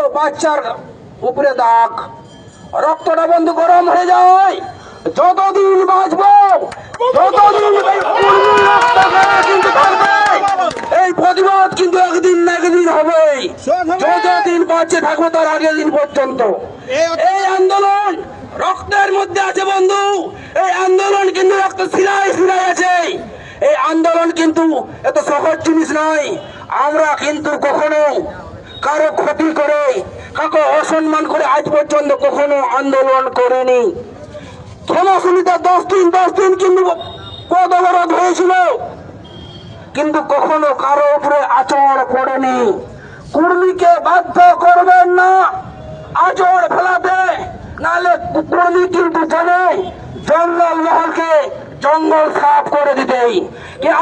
বাচ্চার উপরে দাগ। রক্তটা বন্ধু গরম হয়ে যায়। যতদিন বাঁচবো ততদিন এই প্রতিবাদ কিন্তু একদিন না একদিন হবে। যতদিন বাঁচে থাকব তার আগের দিন পর্যন্ত। এই আন্দোলন রক্তের মধ্যে আছে বন্ধু। এই আন্দোলন কিন্তু রক্ত সিলাই সিলাই আছে। এই আন্দোলন কিন্তু এত সহজ জিনিস নয়। আমরা কিন্তু কখনো কারও ক্ষতি করে কাকে অসম্মান করে আজ পর্যন্ত কখনো আন্দোলন করেনি। ক্ষমাশুনিতে দশ দিন দশ দিন কিন্তু পদ অবরোধ হয়েছিল। কিন্তু কখনো কারও উপরে আচরণ করেনি কুর্মীকে বাধ্য করবেন না, আচর ফেলাতে। নালে কুর্মী কিন্তু জানে, জঙ্গল মহলকে জঙ্গল সাফ করে দিতেই।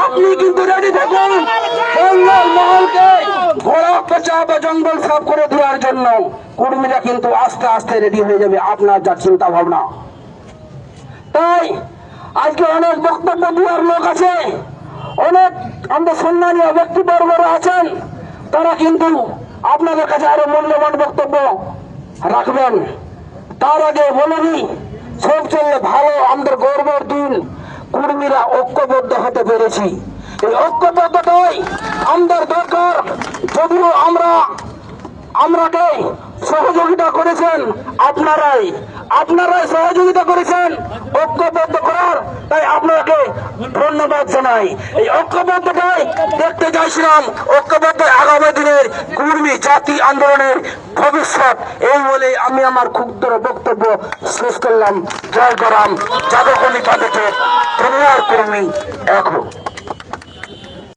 আপনি কিন্তু রেডি থাকুন, জঙ্গল মহলকে পেঁচা সাফ করে দেওয়ার জন্য কর্মীরা কিন্তু আস্তে আস্তে রেডি হয়ে যাবে আপনার যা চিন্তা ভাবনা তাই আজকে অনেক বক্তব্য দেওয়ার লোক আছে, অনেক আমাদের সম্মানীয় ব্যক্তিবর্গরা আছেন, তারা কিন্তু আপনাদের কাছে আরও মূল্যবান বক্তব্য রাখবেন। তার আগে বলে দিই, সব চললে ভালো, আমাদের গর্বের দিন, কর্মীরা ঐক্যবদ্ধ হতে পেরেছি। এই ঐক্যবদ্ধতাই আমাদের দরকার, যদিও আমরা আমরাকে সহযোগিতা করেছেন আপনারাই। আপনারাই সহযোগিতা করেছেন, ঐক্যবদ্ধ করার। তাই আপনাকে ধন্যবাদ জানাই। এই ঐক্যবদ্ধতাই দেখতে চাইছিলাম ঐক্যবদ্ধ আগামী দিনের কর্মী জাতি আন্দোলনের ভবিষ্যৎ। এই বলে আমি আমার ক্ষুদ্র বক্তব্য শেষ করলাম। জয় গরাম যাদবনী পাঠকের দুনিয়ার কর্মী এখন